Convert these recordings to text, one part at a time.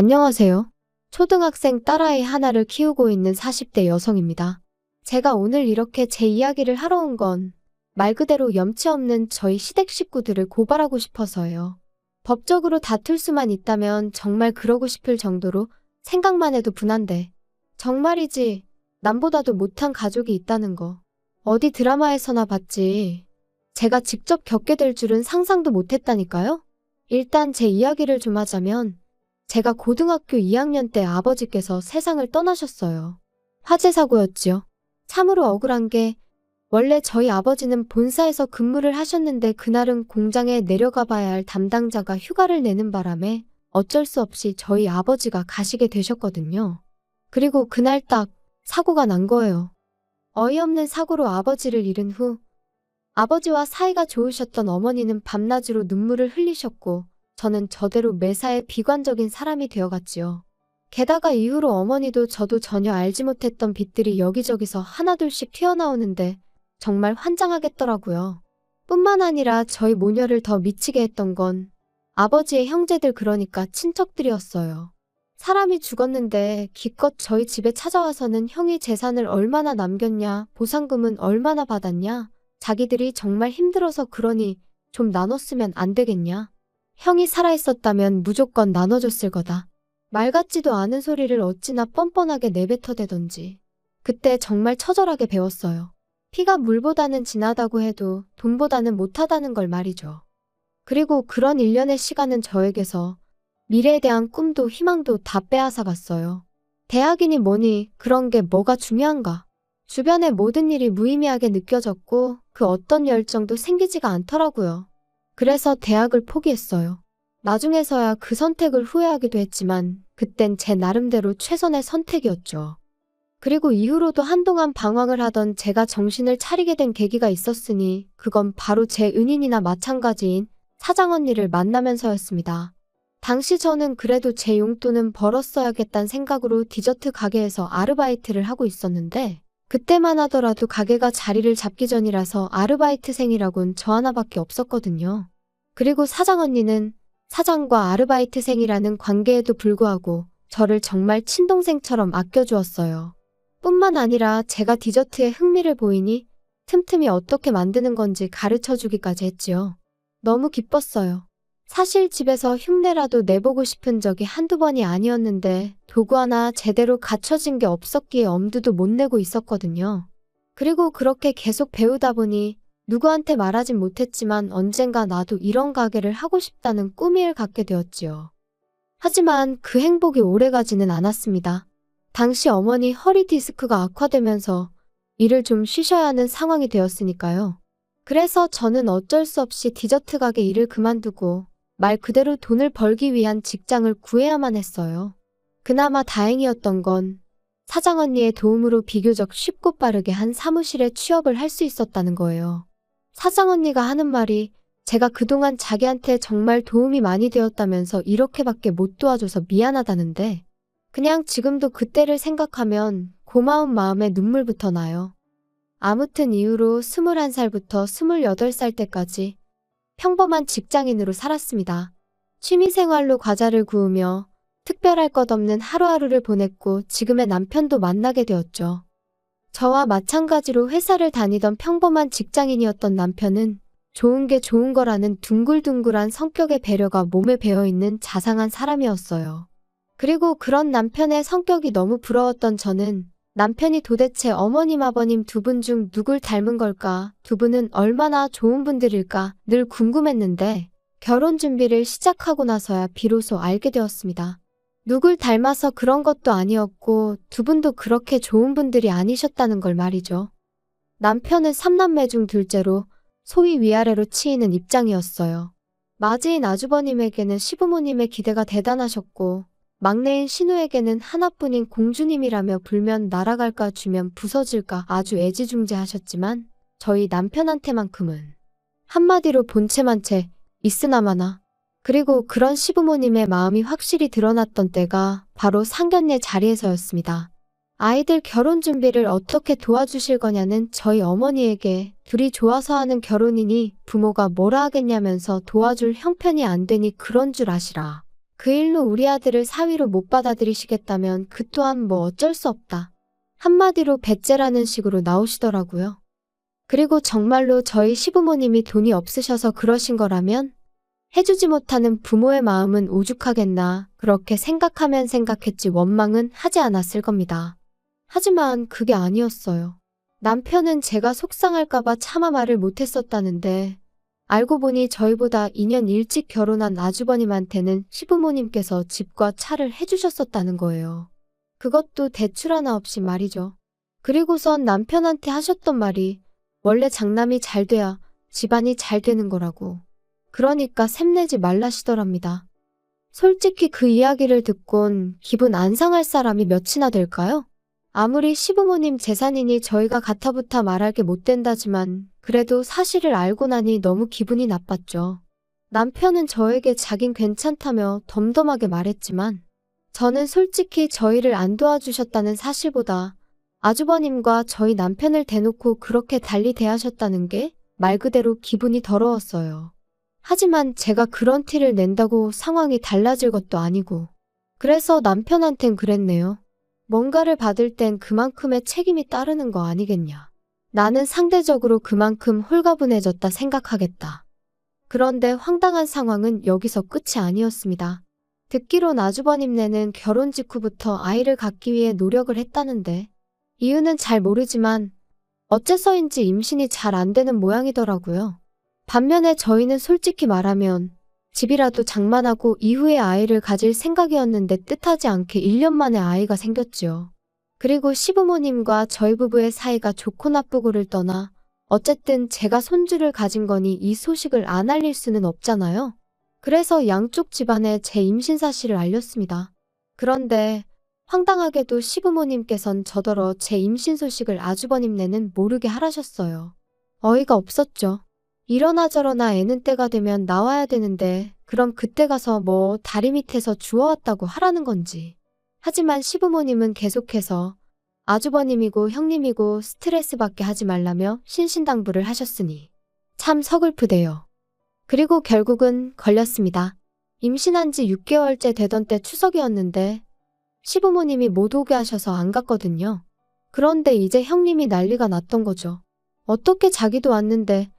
안녕하세요. 초등학생 딸아이 하나를 키우고 있는 40대 여성입니다. 제가 오늘 이렇게 제 이야기를 하러 온 건 말 그대로 염치 없는 저희 시댁 식구들을 고발하고 싶어서요. 법적으로 다툴 수만 있다면 정말 그러고 싶을 정도로 생각만 해도 분한데 정말이지 남보다도 못한 가족이 있다는 거 어디 드라마에서나 봤지 제가 직접 겪게 될 줄은 상상도 못했다니까요. 일단 제 이야기를 좀 하자면 제가 고등학교 2학년 때 아버지께서 세상을 떠나셨어요. 화재 사고였지요. 참으로 억울한 게 원래 저희 아버지는 본사에서 근무를 하셨는데 그날은 공장에 내려가 봐야 할 담당자가 휴가를 내는 바람에 어쩔 수 없이 저희 아버지가 가시게 되셨거든요. 그리고 그날 딱 사고가 난 거예요. 어이없는 사고로 아버지를 잃은 후 아버지와 사이가 좋으셨던 어머니는 밤낮으로 눈물을 흘리셨고 저는 저대로 매사에 비관적인 사람이 되어갔지요. 게다가 이후로 어머니도 저도 전혀 알지 못했던 빛들이 여기저기서 하나둘씩 튀어나오는데 정말 환장하겠더라고요. 뿐만 아니라 저희 모녀를 더 미치게 했던 건 아버지의 형제들 그러니까 친척들이었어요. 사람이 죽었는데 기껏 저희 집에 찾아와서는 형이 재산을 얼마나 남겼냐, 보상금은 얼마나 받았냐, 자기들이 정말 힘들어서 그러니 좀 나눴으면 안 되겠냐. 형이 살아있었다면 무조건 나눠줬을 거다. 말 같지도 않은 소리를 어찌나 뻔뻔하게 내뱉어대던지. 그때 정말 처절하게 배웠어요. 피가 물보다는 진하다고 해도 돈보다는 못하다는 걸 말이죠. 그리고 그런 일련의 시간은 저에게서 미래에 대한 꿈도 희망도 다 빼앗아 갔어요. 대학이니 뭐니 그런 게 뭐가 중요한가. 주변의 모든 일이 무의미하게 느껴졌고 그 어떤 열정도 생기지가 않더라고요. 그래서 대학을 포기했어요. 나중에서야 그 선택을 후회하기도 했지만 그땐 제 나름대로 최선의 선택이었죠. 그리고 이후로도 한동안 방황을 하던 제가 정신을 차리게 된 계기가 있었으니 그건 바로 제 은인이나 마찬가지인 사장 언니를 만나면서였습니다. 당시 저는 그래도 제 용돈은 벌었어야겠다는 생각으로 디저트 가게에서 아르바이트를 하고 있었는데 그때만 하더라도 가게가 자리를 잡기 전이라서 아르바이트생이라곤 저 하나밖에 없었거든요. 그리고 사장 언니는 사장과 아르바이트생이라는 관계에도 불구하고 저를 정말 친동생처럼 아껴주었어요. 뿐만 아니라 제가 디저트에 흥미를 보이니 틈틈이 어떻게 만드는 건지 가르쳐 주기까지 했지요. 너무 기뻤어요. 사실 집에서 흉내라도 내보고 싶은 적이 한두 번이 아니었는데 도구 하나 제대로 갖춰진 게 없었기에 엄두도 못 내고 있었거든요. 그리고 그렇게 계속 배우다 보니 누구한테 말하진 못했지만 언젠가 나도 이런 가게를 하고 싶다는 꿈을 갖게 되었지요. 하지만 그 행복이 오래가지는 않았습니다. 당시 어머니 허리 디스크가 악화되면서 일을 좀 쉬셔야 하는 상황이 되었으니까요. 그래서 저는 어쩔 수 없이 디저트 가게 일을 그만두고 말 그대로 돈을 벌기 위한 직장을 구해야만 했어요. 그나마 다행이었던 건 사장 언니의 도움으로 비교적 쉽고 빠르게 한 사무실에 취업을 할 수 있었다는 거예요. 사장 언니가 하는 말이 제가 그동안 자기한테 정말 도움이 많이 되었다면서 이렇게밖에 못 도와줘서 미안하다는데 그냥 지금도 그때를 생각하면 고마운 마음에 눈물부터 나요. 아무튼 이후로 21살부터 28살 때까지 평범한 직장인으로 살았습니다. 취미생활로 과자를 구우며 특별할 것 없는 하루하루를 보냈고 지금의 남편도 만나게 되었죠. 저와 마찬가지로 회사를 다니던 평범한 직장인이었던 남편은 좋은 게 좋은 거라는 둥글둥글한 성격의 배려가 몸에 배어있는 자상한 사람이었어요. 그리고 그런 남편의 성격이 너무 부러웠던 저는 남편이 도대체 어머님 아버님 두 분 중 누굴 닮은 걸까? 두 분은 얼마나 좋은 분들일까? 늘 궁금했는데 결혼 준비를 시작하고 나서야 비로소 알게 되었습니다. 누굴 닮아서 그런 것도 아니었고 두 분도 그렇게 좋은 분들이 아니셨다는 걸 말이죠. 남편은 삼남매 중 둘째로 소위 위아래로 치이는 입장이었어요. 맞이인 아주버님에게는 시부모님의 기대가 대단하셨고 막내인 신우에게는 하나뿐인 공주님이라며 불면 날아갈까 주면 부서질까 아주 애지중지하셨지만 저희 남편한테만큼은 한마디로 본체만 채 있으나마나 그리고 그런 시부모님의 마음이 확실히 드러났던 때가 바로 상견례 자리에서였습니다. 아이들 결혼 준비를 어떻게 도와주실 거냐는 저희 어머니에게 둘이 좋아서 하는 결혼이니 부모가 뭐라 하겠냐면서 도와줄 형편이 안 되니 그런 줄 아시라. 그 일로 우리 아들을 사위로 못 받아들이시겠다면 그 또한 뭐 어쩔 수 없다. 한마디로 배째라는 식으로 나오시더라고요. 그리고 정말로 저희 시부모님이 돈이 없으셔서 그러신 거라면 해주지 못하는 부모의 마음은 오죽하겠나 그렇게 생각하면 생각했지 원망은 하지 않았을 겁니다. 하지만 그게 아니었어요. 남편은 제가 속상할까봐 차마 말을 못했었다는데 알고 보니 저희보다 2년 일찍 결혼한 아주버님한테는 시부모님께서 집과 차를 해주셨었다는 거예요. 그것도 대출 하나 없이 말이죠. 그리고선 남편한테 하셨던 말이 원래 장남이 잘 돼야 집안이 잘 되는 거라고. 그러니까 샘내지 말라시더랍니다. 솔직히 그 이야기를 듣곤 기분 안 상할 사람이 몇이나 될까요? 아무리 시부모님 재산이니 저희가 가타부타 말할 게 못 된다지만 그래도 사실을 알고 나니 너무 기분이 나빴죠. 남편은 저에게 자긴 괜찮다며 덤덤하게 말했지만 저는 솔직히 저희를 안 도와주셨다는 사실보다 아주버님과 저희 남편을 대놓고 그렇게 달리 대하셨다는 게 말 그대로 기분이 더러웠어요. 하지만 제가 그런 티를 낸다고 상황이 달라질 것도 아니고 그래서 남편한텐 그랬네요. 뭔가를 받을 땐 그만큼의 책임이 따르는 거 아니겠냐. 나는 상대적으로 그만큼 홀가분해졌다 생각하겠다. 그런데 황당한 상황은 여기서 끝이 아니었습니다. 듣기론 아주버님네는 결혼 직후부터 아이를 갖기 위해 노력을 했다는데 이유는 잘 모르지만 어째서인지 임신이 잘 안 되는 모양이더라고요. 반면에 저희는 솔직히 말하면 집이라도 장만하고 이후에 아이를 가질 생각이었는데 뜻하지 않게 1년 만에 아이가 생겼지요. 그리고 시부모님과 저희 부부의 사이가 좋고 나쁘고를 떠나 어쨌든 제가 손주를 가진 거니 이 소식을 안 알릴 수는 없잖아요. 그래서 양쪽 집안에 제 임신 사실을 알렸습니다. 그런데 황당하게도 시부모님께선 저더러 제 임신 소식을 아주버님네는 모르게 하라셨어요. 어이가 없었죠. 이러나 저러나 애는 때가 되면 나와야 되는데 그럼 그때 가서 뭐 다리 밑에서 주워왔다고 하라는 건지. 하지만 시부모님은 계속해서 아주버님이고 형님이고 스트레스 받게 하지 말라며 신신당부를 하셨으니 참 서글프대요. 그리고 결국은 걸렸습니다. 임신한 지 6개월째 되던 때 추석이었는데 시부모님이 못 오게 하셔서 안 갔거든요. 그런데 이제 형님이 난리가 났던 거죠. 어떻게 자기도 왔는데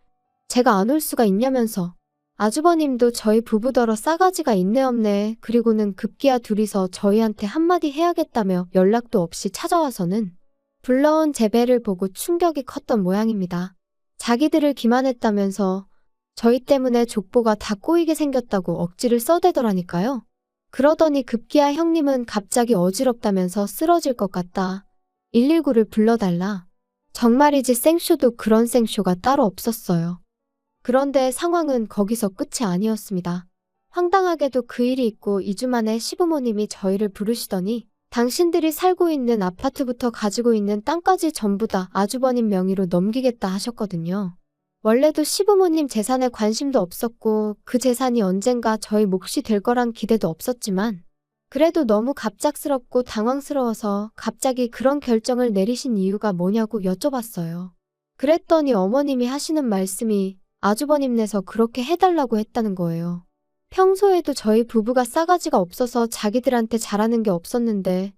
제가 안 올 수가 있냐면서 아주버님도 저희 부부더러 싸가지가 있네 없네 그리고는 급기야 둘이서 저희한테 한마디 해야겠다며 연락도 없이 찾아와서는 불러온 제 배를 보고 충격이 컸던 모양입니다. 자기들을 기만했다면서 저희 때문에 족보가 다 꼬이게 생겼다고 억지를 써대더라니까요. 그러더니 급기야 형님은 갑자기 어지럽다면서 쓰러질 것 같다. 119를 불러달라. 정말이지 생쇼도 그런 생쇼가 따로 없었어요. 그런데 상황은 거기서 끝이 아니었습니다. 황당하게도 그 일이 있고 2주 만에 시부모님이 저희를 부르시더니 당신들이 살고 있는 아파트부터 가지고 있는 땅까지 전부 다 아주버님 명의로 넘기겠다 하셨거든요. 원래도 시부모님 재산에 관심도 없었고 그 재산이 언젠가 저희 몫이 될 거란 기대도 없었지만 그래도 너무 갑작스럽고 당황스러워서 갑자기 그런 결정을 내리신 이유가 뭐냐고 여쭤봤어요. 그랬더니 어머님이 하시는 말씀이 아주버님 네서 그렇게 해달라고 했다는 거예요. 평소에도 저희 부부가 싸가지가 없어서 자기들한테 잘하는 게 없었는데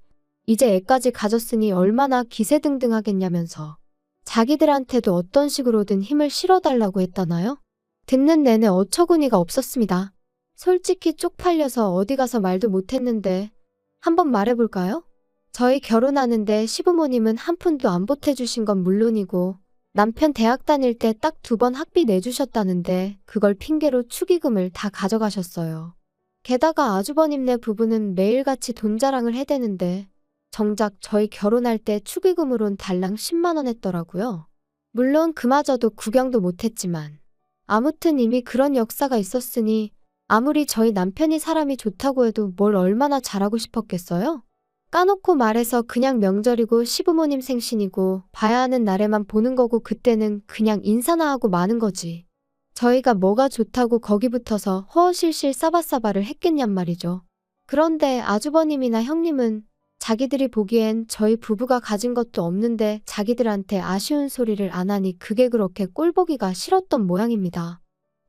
이제 애까지 가졌으니 얼마나 기세등등 하겠냐면서 자기들한테도 어떤 식으로든 힘을 실어달라고 했다나요? 듣는 내내 어처구니가 없었습니다. 솔직히 쪽팔려서 어디 가서 말도 못했는데 한번 말해볼까요? 저희 결혼하는데 시부모님은 한 푼도 안 보태주신 건 물론이고 남편 대학 다닐 때 딱 두 번 학비 내주셨다는데 그걸 핑계로 축의금을 다 가져가셨어요. 게다가 아주버님네 부부는 매일같이 돈 자랑을 해대는데 정작 저희 결혼할 때 축의금으론 달랑 10만 원 했더라고요. 물론 그마저도 구경도 못했지만 아무튼 이미 그런 역사가 있었으니 아무리 저희 남편이 사람이 좋다고 해도 뭘 얼마나 잘하고 싶었겠어요? 까놓고 말해서 그냥 명절이고 시부모님 생신이고 봐야 하는 날에만 보는 거고 그때는 그냥 인사나 하고 마는 거지. 저희가 뭐가 좋다고 거기 붙어서 허허실실 싸바싸바를 했겠냔 말이죠. 그런데 아주버님이나 형님은 자기들이 보기엔 저희 부부가 가진 것도 없는데 자기들한테 아쉬운 소리를 안 하니 그게 그렇게 꼴보기가 싫었던 모양입니다.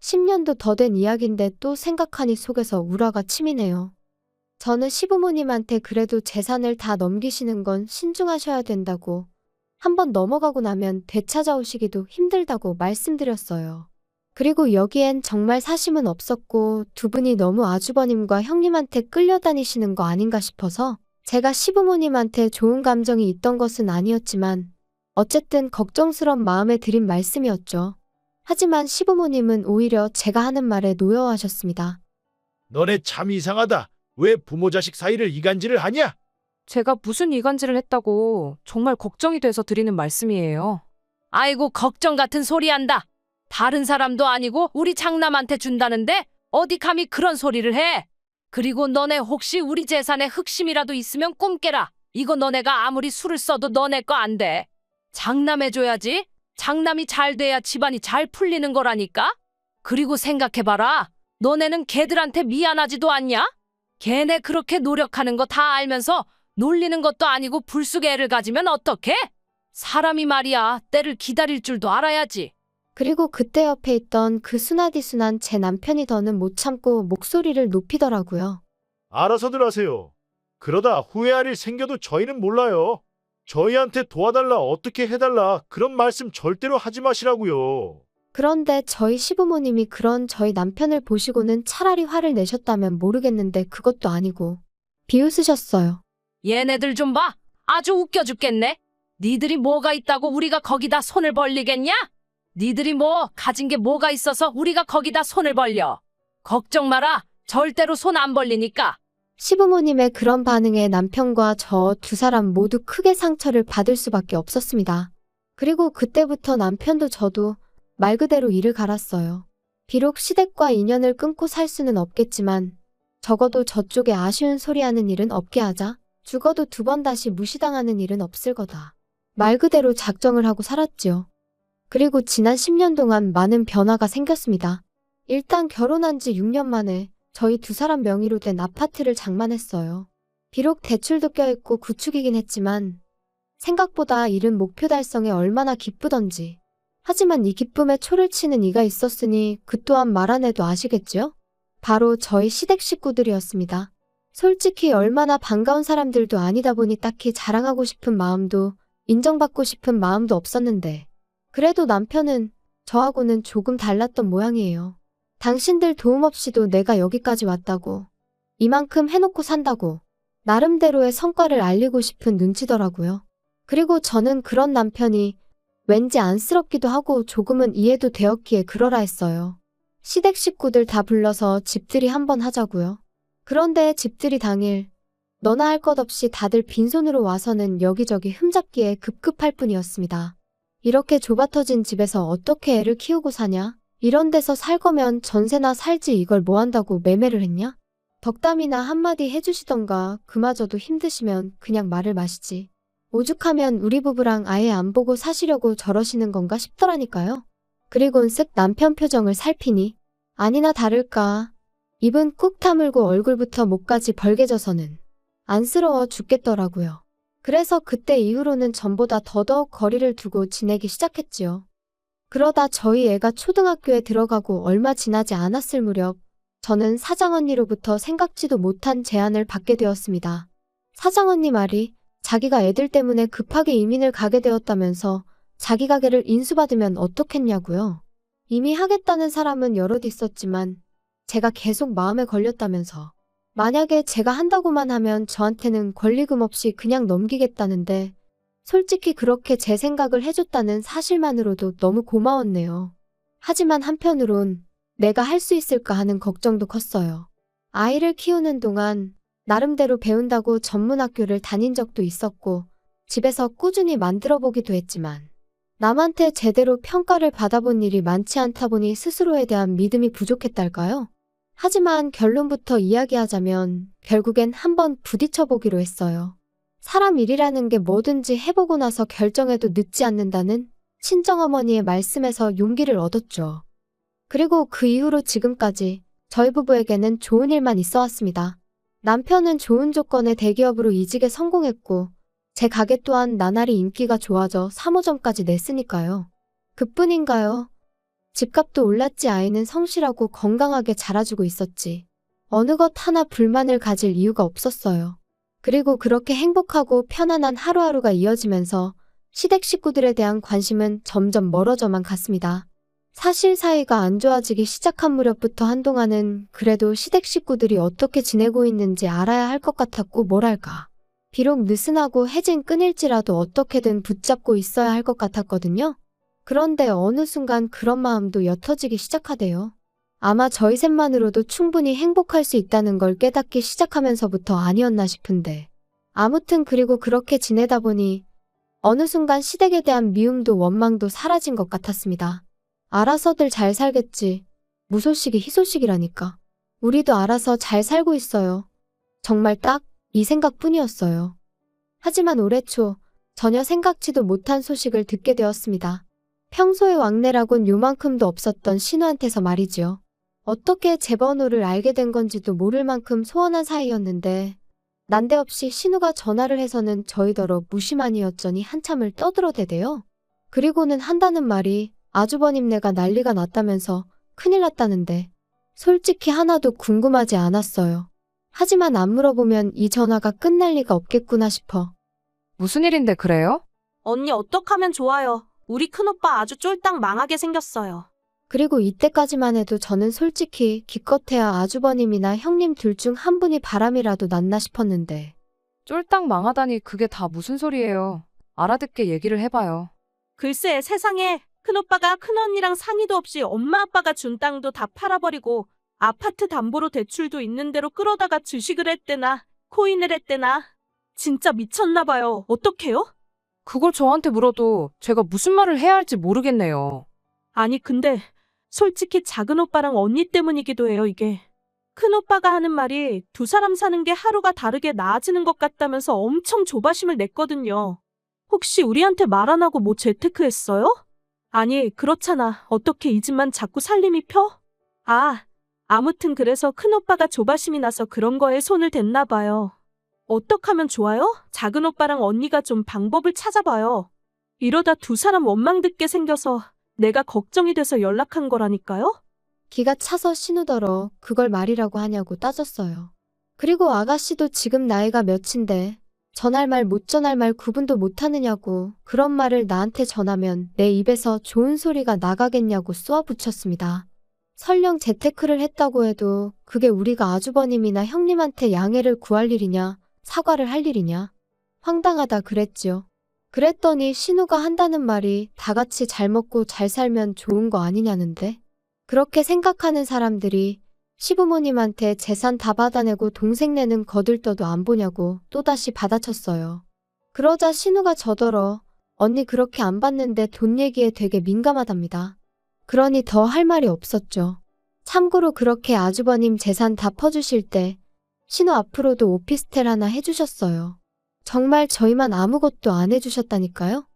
10년도 더 된 이야기인데 또 생각하니 속에서 우라가 치미네요. 저는 시부모님한테 그래도 재산을 다 넘기시는 건 신중하셔야 된다고. 한번 넘어가고 나면 되찾아오시기도 힘들다고 말씀드렸어요. 그리고 여기엔 정말 사심은 없었고 두 분이 너무 아주버님과 형님한테 끌려다니시는 거 아닌가 싶어서 제가 시부모님한테 좋은 감정이 있던 것은 아니었지만 어쨌든 걱정스런 마음에 드린 말씀이었죠. 하지만 시부모님은 오히려 제가 하는 말에 노여워하셨습니다. 너네 참 이상하다. 왜 부모 자식 사이를 이간질을 하냐? 제가 무슨 이간질을 했다고 정말 걱정이 돼서 드리는 말씀이에요. 아이고, 걱정 같은 소리 한다. 다른 사람도 아니고 우리 장남한테 준다는데 어디 감히 그런 소리를 해? 그리고 너네 혹시 우리 재산에 흑심이라도 있으면 꿈 깨라. 이거 너네가 아무리 술을 써도 너네 거 안 돼. 장남해줘야지. 장남이 잘 돼야 집안이 잘 풀리는 거라니까? 그리고 생각해봐라. 너네는 걔들한테 미안하지도 않냐? 걔네 그렇게 노력하는 거 다 알면서 놀리는 것도 아니고 불쑥 애를 가지면 어떡해? 사람이 말이야, 때를 기다릴 줄도 알아야지. 그리고 그때 옆에 있던 그 순하디순한 제 남편이 더는 못 참고 목소리를 높이더라고요. 알아서들 하세요. 그러다 후회할 일 생겨도 저희는 몰라요. 저희한테 도와달라 어떻게 해달라 그런 말씀 절대로 하지 마시라고요. 그런데 저희 시부모님이 그런 저희 남편을 보시고는 차라리 화를 내셨다면 모르겠는데 그것도 아니고 비웃으셨어요. 얘네들 좀 봐. 아주 웃겨 죽겠네. 니들이 뭐가 있다고 우리가 거기다 손을 벌리겠냐? 니들이 뭐 가진 게 뭐가 있어서 우리가 거기다 손을 벌려. 걱정 마라. 절대로 손 안 벌리니까. 시부모님의 그런 반응에 남편과 저 두 사람 모두 크게 상처를 받을 수밖에 없었습니다. 그리고 그때부터 남편도 저도 말 그대로 이를 갈았어요. 비록 시댁과 인연을 끊고 살 수는 없겠지만 적어도 저쪽에 아쉬운 소리 하는 일은 없게 하자. 죽어도 두 번 다시 무시당하는 일은 없을 거다. 말 그대로 작정을 하고 살았지요. 그리고 지난 10년 동안 많은 변화가 생겼습니다. 일단 결혼한 지 6년 만에 저희 두 사람 명의로 된 아파트를 장만했어요. 비록 대출도 껴있고 구축이긴 했지만 생각보다 이른 목표 달성에 얼마나 기쁘던지. 하지만 이 기쁨에 초를 치는 이가 있었으니 그 또한 말 안 해도 아시겠죠? 바로 저희 시댁 식구들이었습니다. 솔직히 얼마나 반가운 사람들도 아니다 보니 딱히 자랑하고 싶은 마음도 인정받고 싶은 마음도 없었는데 그래도 남편은 저하고는 조금 달랐던 모양이에요. 당신들 도움 없이도 내가 여기까지 왔다고. 이만큼 해놓고 산다고. 나름대로의 성과를 알리고 싶은 눈치더라고요. 그리고 저는 그런 남편이 왠지 안쓰럽기도 하고 조금은 이해도 되었기에 그러라 했어요. 시댁 식구들 다 불러서 집들이 한번 하자고요. 그런데 집들이 당일 너나 할 것 없이 다들 빈손으로 와서는 여기저기 흠잡기에 급급할 뿐이었습니다. 이렇게 좁아터진 집에서 어떻게 애를 키우고 사냐? 이런 데서 살 거면 전세나 살지 이걸 뭐 한다고 매매를 했냐? 덕담이나 한마디 해주시던가 그마저도 힘드시면 그냥 말을 마시지. 오죽하면 우리 부부랑 아예 안 보고 사시려고 저러시는 건가 싶더라니까요. 그리곤 쓱 남편 표정을 살피니 아니나 다를까 입은 꾹 다물고 얼굴부터 목까지 벌개져서는 안쓰러워 죽겠더라고요. 그래서 그때 이후로는 전보다 더더욱 거리를 두고 지내기 시작했지요. 그러다 저희 애가 초등학교에 들어가고 얼마 지나지 않았을 무렵 저는 사장언니로부터 생각지도 못한 제안을 받게 되었습니다. 사장언니 말이 자기가 애들 때문에 급하게 이민을 가게 되었다면서 자기 가게를 인수받으면 어떻겠냐고요. 이미 하겠다는 사람은 여럿 있었지만 제가 계속 마음에 걸렸다면서 만약에 제가 한다고만 하면 저한테는 권리금 없이 그냥 넘기겠다는데 솔직히 그렇게 제 생각을 해줬다는 사실만으로도 너무 고마웠네요. 하지만 한편으론 내가 할 수 있을까 하는 걱정도 컸어요. 아이를 키우는 동안 나름대로 배운다고 전문학교를 다닌 적도 있었고 집에서 꾸준히 만들어 보기도 했지만 남한테 제대로 평가를 받아본 일이 많지 않다 보니 스스로에 대한 믿음이 부족했달까요? 하지만 결론부터 이야기하자면 결국엔 한번 부딪혀 보기로 했어요. 사람 일이라는 게 뭐든지 해보고 나서 결정해도 늦지 않는다는 친정어머니의 말씀에서 용기를 얻었죠. 그리고 그 이후로 지금까지 저희 부부에게는 좋은 일만 있어 왔습니다. 남편은 좋은 조건의 대기업으로 이직에 성공했고 제 가게 또한 나날이 인기가 좋아져 3호점까지 냈으니까요. 그뿐인가요? 집값도 올랐지 아이는 성실하고 건강하게 자라주고 있었지. 어느 것 하나 불만을 가질 이유가 없었어요. 그리고 그렇게 행복하고 편안한 하루하루가 이어지면서 시댁 식구들에 대한 관심은 점점 멀어져만 갔습니다. 사실 사이가 안 좋아지기 시작한 무렵부터 한동안은 그래도 시댁 식구들이 어떻게 지내고 있는지 알아야 할 것 같았고 뭐랄까. 비록 느슨하고 해진 끈일지라도 어떻게든 붙잡고 있어야 할 것 같았거든요. 그런데 어느 순간 그런 마음도 옅어지기 시작하대요. 아마 저희 셋만으로도 충분히 행복할 수 있다는 걸 깨닫기 시작하면서부터 아니었나 싶은데. 아무튼 그리고 그렇게 지내다 보니 어느 순간 시댁에 대한 미움도 원망도 사라진 것 같았습니다. 알아서들 잘 살겠지. 무소식이 희소식이라니까. 우리도 알아서 잘 살고 있어요. 정말 딱 이 생각뿐이었어요. 하지만 올해 초 전혀 생각지도 못한 소식을 듣게 되었습니다. 평소에 왕래라곤 요만큼도 없었던 신우한테서 말이지요. 어떻게 제 번호를 알게 된 건지도 모를 만큼 소원한 사이였는데 난데없이 신우가 전화를 해서는 저희더러 무심하니였더니 한참을 떠들어대대요. 그리고는 한다는 말이 아주버님네가 난리가 났다면서 큰일 났다는데 솔직히 하나도 궁금하지 않았어요. 하지만 안 물어보면 이 전화가 끝날 리가 없겠구나 싶어. 무슨 일인데 그래요? 언니 어떡하면 좋아요. 우리 큰오빠 아주 쫄딱 망하게 생겼어요. 그리고 이때까지만 해도 저는 솔직히 기껏해야 아주버님이나 형님 둘 중 한 분이 바람이라도 났나 싶었는데 쫄딱 망하다니 그게 다 무슨 소리예요. 알아듣게 얘기를 해봐요. 글쎄 세상에 큰오빠가 큰언니랑 상의도 없이 엄마 아빠가 준 땅도 다 팔아버리고 아파트 담보로 대출도 있는 대로 끌어다가 주식을 했대나 코인을 했대나 진짜 미쳤나 봐요. 어떡해요? 그걸 저한테 물어도 제가 무슨 말을 해야 할지 모르겠네요. 아니 근데 솔직히 작은 오빠랑 언니 때문이기도 해요 이게. 큰 오빠가 하는 말이 두 사람 사는 게 하루가 다르게 나아지는 것 같다면서 엄청 조바심을 냈거든요. 혹시 우리한테 말 안 하고 뭐 재테크했어요? 아니 그렇잖아. 어떻게 이 집만 자꾸 살림이 펴? 아 아무튼 그래서 큰 오빠가 조바심이 나서 그런 거에 손을 댔나 봐요. 어떡 하면 좋아요? 작은 오빠랑 언니가 좀 방법을 찾아봐요. 이러다 두 사람 원망 듣게 생겨서 내가 걱정이 돼서 연락한 거라니까요? 기가 차서 신우더러 그걸 말이라고 하냐고 따졌어요. 그리고 아가씨도 지금 나이가 몇인데 전할 말 못 전할 말 구분도 못하느냐고 그런 말을 나한테 전하면 내 입에서 좋은 소리가 나가겠냐고 쏘아붙였습니다. 설령 재테크를 했다고 해도 그게 우리가 아주버님이나 형님한테 양해를 구할 일이냐 사과를 할 일이냐 황당하다 그랬지요. 그랬더니 신우가 한다는 말이 다 같이 잘 먹고 잘 살면 좋은 거 아니냐는데 그렇게 생각하는 사람들이 시부모님한테 재산 다 받아내고 동생네는 거들떠도 안 보냐고 또다시 받아쳤어요. 그러자 신우가 저더러 언니 그렇게 안 받는데 돈 얘기에 되게 민감하답니다. 그러니 더 할 말이 없었죠. 참고로 그렇게 아주버님 재산 다 퍼주실 때 신우 앞으로도 오피스텔 하나 해주셨어요. 정말 저희만 아무것도 안 해주셨다니까요?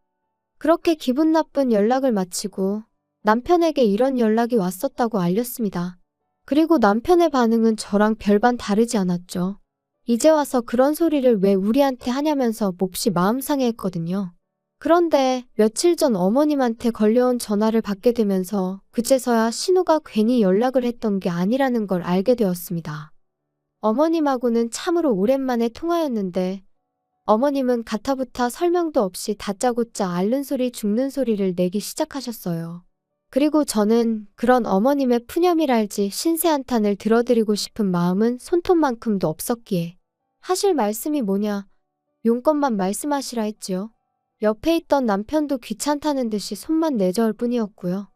그렇게 기분 나쁜 연락을 마치고 남편에게 이런 연락이 왔었다고 알렸습니다. 그리고 남편의 반응은 저랑 별반 다르지 않았죠. 이제 와서 그런 소리를 왜 우리한테 하냐면서 몹시 마음 상해했거든요. 그런데 며칠 전 어머님한테 걸려온 전화를 받게 되면서 그제서야 신우가 괜히 연락을 했던 게 아니라는 걸 알게 되었습니다. 어머님하고는 참으로 오랜만에 통화였는데 어머님은 가타부타 설명도 없이 다짜고짜 앓는 소리 죽는 소리를 내기 시작하셨어요. 그리고 저는 그런 어머님의 푸념이랄지 신세 한탄을 들어드리고 싶은 마음은 손톱만큼도 없었기에 하실 말씀이 뭐냐 용건만 말씀하시라 했지요. 옆에 있던 남편도 귀찮다는 듯이 손만 내저을 뿐이었고요.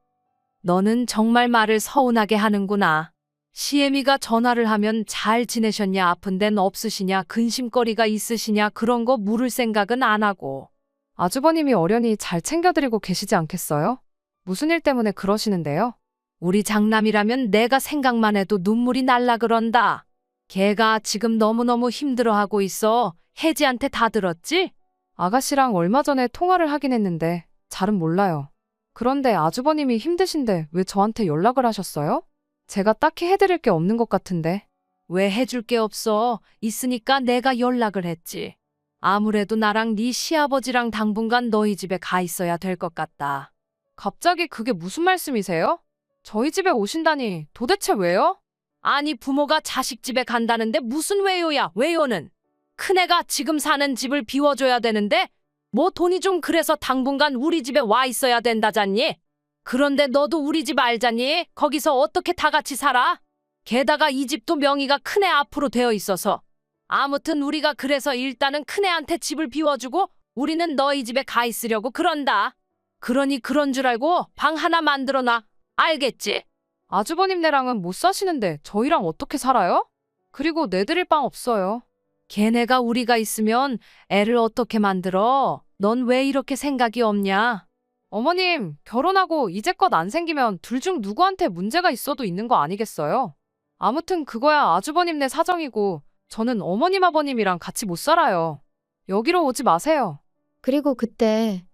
너는 정말 말을 서운하게 하는구나. 시애미가 전화를 하면 잘 지내셨냐, 아픈 데는 없으시냐, 근심거리가 있으시냐, 그런 거 물을 생각은 안 하고. 아주버님이 어련히 잘 챙겨드리고 계시지 않겠어요? 무슨 일 때문에 그러시는데요? 우리 장남이라면 내가 생각만 해도 눈물이 날라 그런다. 걔가 지금 너무너무 힘들어하고 있어. 혜지한테 다 들었지? 아가씨랑 얼마 전에 통화를 하긴 했는데 잘은 몰라요. 그런데 아주버님이 힘드신데 왜 저한테 연락을 하셨어요? 제가 딱히 해드릴 게 없는 것 같은데. 왜 해줄 게 없어? 있으니까 내가 연락을 했지. 아무래도 나랑 네 시아버지랑 당분간 너희 집에 가 있어야 될 것 같다. 갑자기 그게 무슨 말씀이세요? 저희 집에 오신다니 도대체 왜요? 아니 부모가 자식 집에 간다는데 무슨 외요야 외요는? 큰애가 지금 사는 집을 비워줘야 되는데 뭐 돈이 좀 그래서 당분간 우리 집에 와 있어야 된다잖니? 그런데 너도 우리 집 알잖니? 거기서 어떻게 다 같이 살아? 게다가 이 집도 명의가 큰애 앞으로 되어 있어서. 아무튼 우리가 그래서 일단은 큰애한테 집을 비워주고 우리는 너희 집에 가 있으려고 그런다 그러니 그런 줄 알고 방 하나 만들어놔 알겠지 아주버님네랑은 못 사시는데 저희랑 어떻게 살아요? 그리고 내드릴 빵 없어요. 걔네가 우리가 있으면 애를 어떻게 만들어? 넌 왜 이렇게 생각이 없냐? 어머님, 결혼하고 이제껏 안 생기면 둘 중 누구한테 문제가 있어도 있는 거 아니겠어요? 아무튼 그거야 아주버님네 사정이고 저는 어머님 아버님이랑 같이 못 살아요. 여기로 오지 마세요. 그리고 그때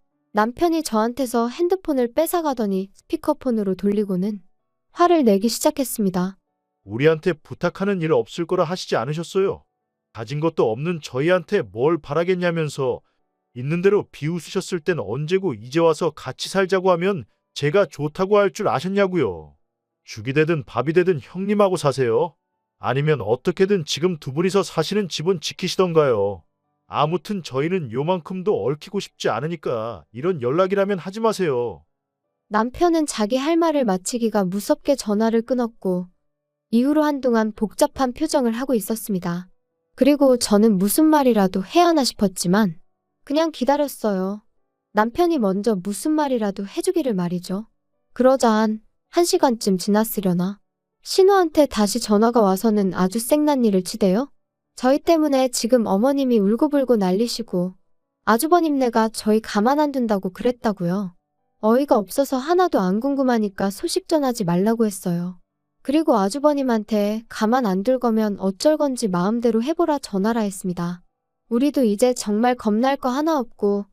남편이 저한테서 핸드폰을 뺏어가더니 스피커폰으로 돌리고는 화를 내기 시작했습니다. 우리한테 부탁하는 일 없을 거라 하시지 않으셨어요? 가진 것도 없는 저희한테 뭘 바라겠냐면서 있는 대로 비웃으셨을 땐 언제고 이제 와서 같이 살자고 하면 제가 좋다고 할 줄 아셨냐고요. 죽이 되든 밥이 되든 형님하고 사세요. 아니면 어떻게든 지금 두 분이서 사시는 집은 지키시던가요. 아무튼 저희는 요만큼도 얽히고 싶지 않으니까 이런 연락이라면 하지 마세요. 남편은 자기 할 말을 마치기가 무섭게 전화를 끊었고 이후로 한동안 복잡한 표정을 하고 있었습니다. 그리고 저는 무슨 말이라도 해야 하나 싶었지만 그냥 기다렸어요. 남편이 먼저 무슨 말이라도 해주기를 말이죠. 그러자 한 1시간쯤 지났으려나. 신우한테 다시 전화가 와서는 아주 생난리를 치대요. 저희 때문에 지금 어머님이 울고불고 난리시고 아주버님네가 저희 가만 안 둔다고 그랬다고요. 어이가 없어서 하나도 안 궁금하니까 소식 전하지 말라고 했어요. 그리고 아주버님한테 가만 안 둘 거면 어쩔 건지 마음대로 해보라 전하라 했습니다. 우리도 이제 정말 겁날 거 하나 없고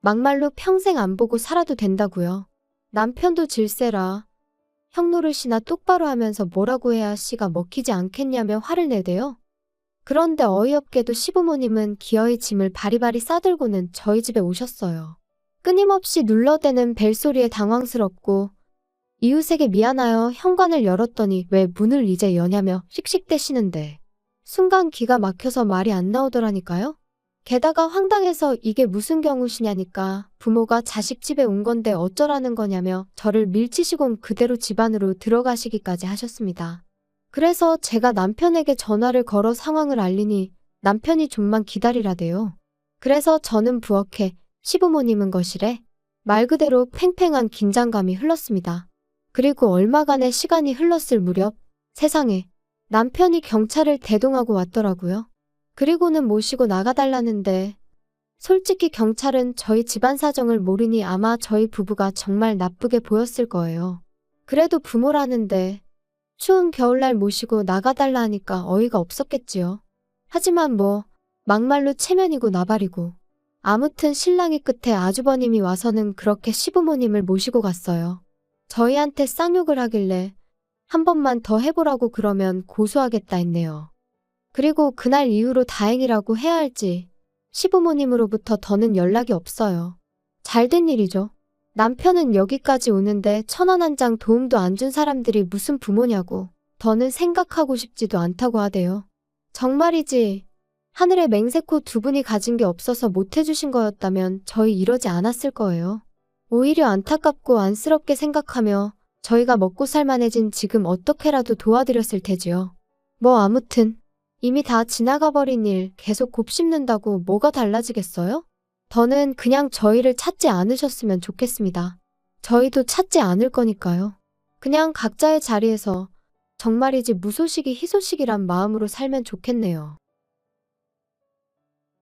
막말로 평생 안 보고 살아도 된다고요. 남편도 질세라. 형 노릇이나 똑바로 하면서 뭐라고 해야 씨가 먹히지 않겠냐며 화를 내대요. 그런데 어이없게도 시부모님은 기어이 짐을 바리바리 싸들고는 저희 집에 오셨어요. 끊임없이 눌러대는 벨소리에 당황스럽고 이웃에게 미안하여 현관을 열었더니 왜 문을 이제 여냐며 씩씩대시는데 순간 기가 막혀서 말이 안 나오더라니까요. 게다가 황당해서 이게 무슨 경우시냐니까 부모가 자식 집에 온 건데 어쩌라는 거냐며 저를 밀치시곤 그대로 집 안으로 들어가시기까지 하셨습니다. 그래서 제가 남편에게 전화를 걸어 상황을 알리니 남편이 좀만 기다리라대요. 그래서 저는 부엌에 시부모님은 거실에 말 그대로 팽팽한 긴장감이 흘렀습니다. 그리고 얼마간의 시간이 흘렀을 무렵 세상에 남편이 경찰을 대동하고 왔더라고요. 그리고는 모시고 나가달라는데 솔직히 경찰은 저희 집안 사정을 모르니 아마 저희 부부가 정말 나쁘게 보였을 거예요. 그래도 부모라는데 추운 겨울날 모시고 나가달라 하니까 어이가 없었겠지요. 하지만 뭐 막말로 체면이고 나발이고 아무튼 신랑이 끝에 아주버님이 와서는 그렇게 시부모님을 모시고 갔어요. 저희한테 쌍욕을 하길래 한 번만 더 해보라고 그러면 고소하겠다 했네요. 그리고 그날 이후로 다행이라고 해야 할지 시부모님으로부터 더는 연락이 없어요. 잘된 일이죠. 남편은 여기까지 오는데 천 원 한 장 도움도 안 준 사람들이 무슨 부모냐고 더는 생각하고 싶지도 않다고 하대요. 정말이지 하늘에 맹세코 두 분이 가진 게 없어서 못 해주신 거였다면 저희 이러지 않았을 거예요. 오히려 안타깝고 안쓰럽게 생각하며 저희가 먹고 살만해진 지금 어떻게라도 도와드렸을 테지요. 뭐 아무튼 이미 다 지나가 버린 일 계속 곱씹는다고 뭐가 달라지겠어요? 더는 그냥 저희를 찾지 않으셨으면 좋겠습니다. 저희도 찾지 않을 거니까요. 그냥 각자의 자리에서 정말이지 무소식이 희소식이란 마음으로 살면 좋겠네요.